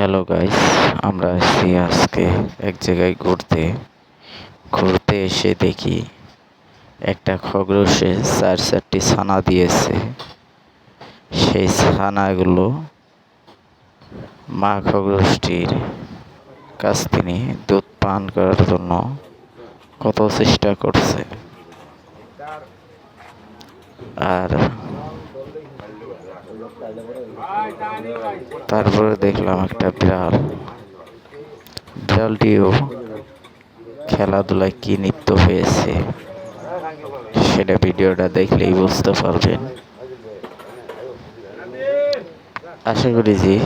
Hello guys আমরা আসছি আজকে এক জায়গায় ঘুরতে। ঘুরতে এসে দেখি একটা খরগোশে চার চারটি ছানা দিয়েছে। সেই ছানাগুলো মা খরগোশটির কাছ তিনি দুধ পান করার জন্য কত চেষ্টা করছে। আর তারপরে দেখলাম একটা বিড়াল। বিড়ালটিও খেলাধুলায় কি নিত্য হয়েছে সেটা ভিডিওটা দেখলেই বুঝতে পারবেন। আশা করি যে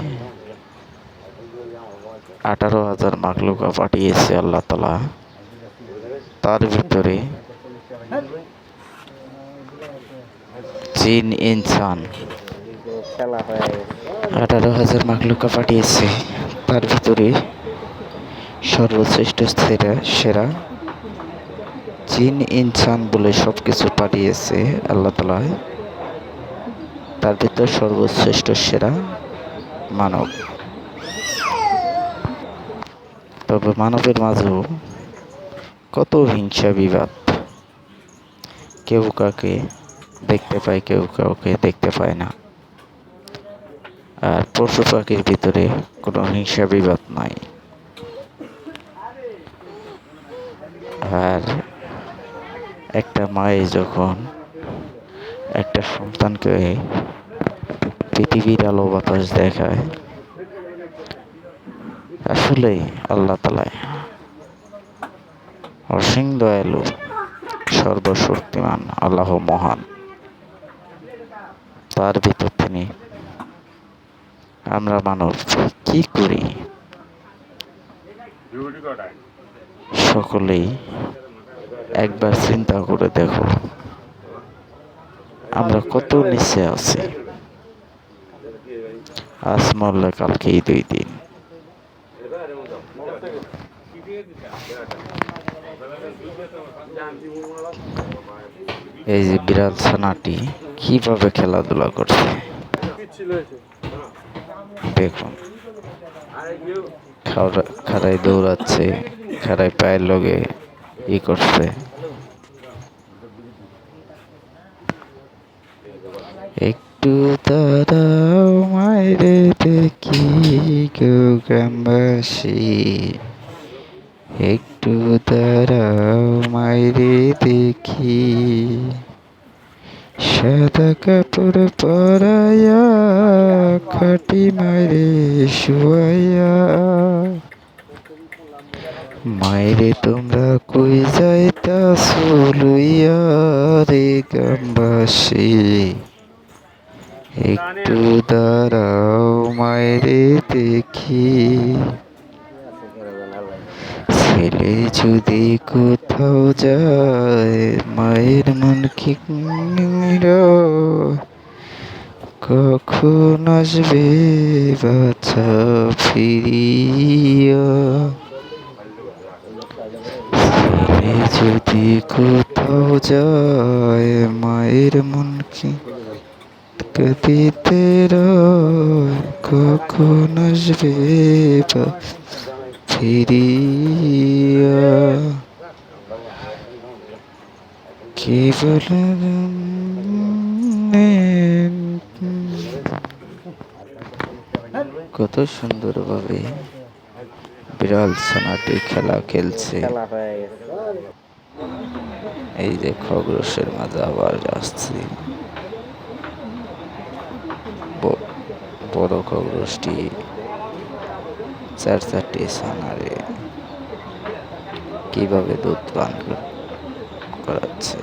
আঠারো হাজার মাকলুকা পাঠিয়েছে আল্লাহ তালা তার ভিতরে জিন ইনসান। আঠারো হাজার মাকলুকা পাঠিয়েছে। তার ভিতরে সর্বশ্রেষ্ঠ সেরা সেরা জিন ইনসান বলে সব কিছু পাঠিয়েছে আল্লাহ তালা তার ভিতর সর্বশ্রেষ্ঠ সেরা মানব। তবে মানবের মাঝেও কত হিংসা বিবাদ। কেউ কাকে দেখতে পায় কেউ কাউকে, দেখতে পায় না। আর পশু পাখির ভিতরে কোনো হিংসা বিবাদ নাই। আর একটা মায়ে যখন একটা সন্তানকে পৃথিবীর আলো বাতাস দেখায় আসলেই আল্লাহ তালায় অসীম দয়ালু, সর্বশক্তিমান, আল্লাহ মহান। তার ভিতর তিনি আমরা মানব, কি করি? সকলেই একবার চিন্তা করে দেখো, আমরা কত নিচে আছি। আজ মরলে কালকেই দুই দিন। এই যে বিড়াল ছানাটি কীভাবে খেলাধুলা করছে? দেখুন। খাড়াই দৌড়াচ্ছে খাড়াই পায়ের লগে ই করছে। একটু দাঁড়াও, মায়েরে দেখি গো গ্রামবাসী। একটু দাঁড়াও, মায়েরে দেখি। সাদা কাপড় পরায়া, খাটি মারে শুয়াইয়া মায়েরে তোমরা কই যাইতা লইয়া রে গ্রামবাসী? একটু দাঁড়াও মায়েরে দেখি। ছেলে যদি কোথাও যায়, মায়ের মন কি? কখন আসবে বাচ্চা ফিরিয়া ছেলে যদি কোথাও যায়, মায়ের মন কি রয় কখন আসবে বা ফিরিয়া কে বলে কত সুন্দরভাবে বিড়াল ছানাটি খেলা খেলছে। এই যে খরগোশের মাঝে আবার আসছি বড় খরগোশটি চার চারটি সানারে কীভাবে দুধ পান করাচ্ছে?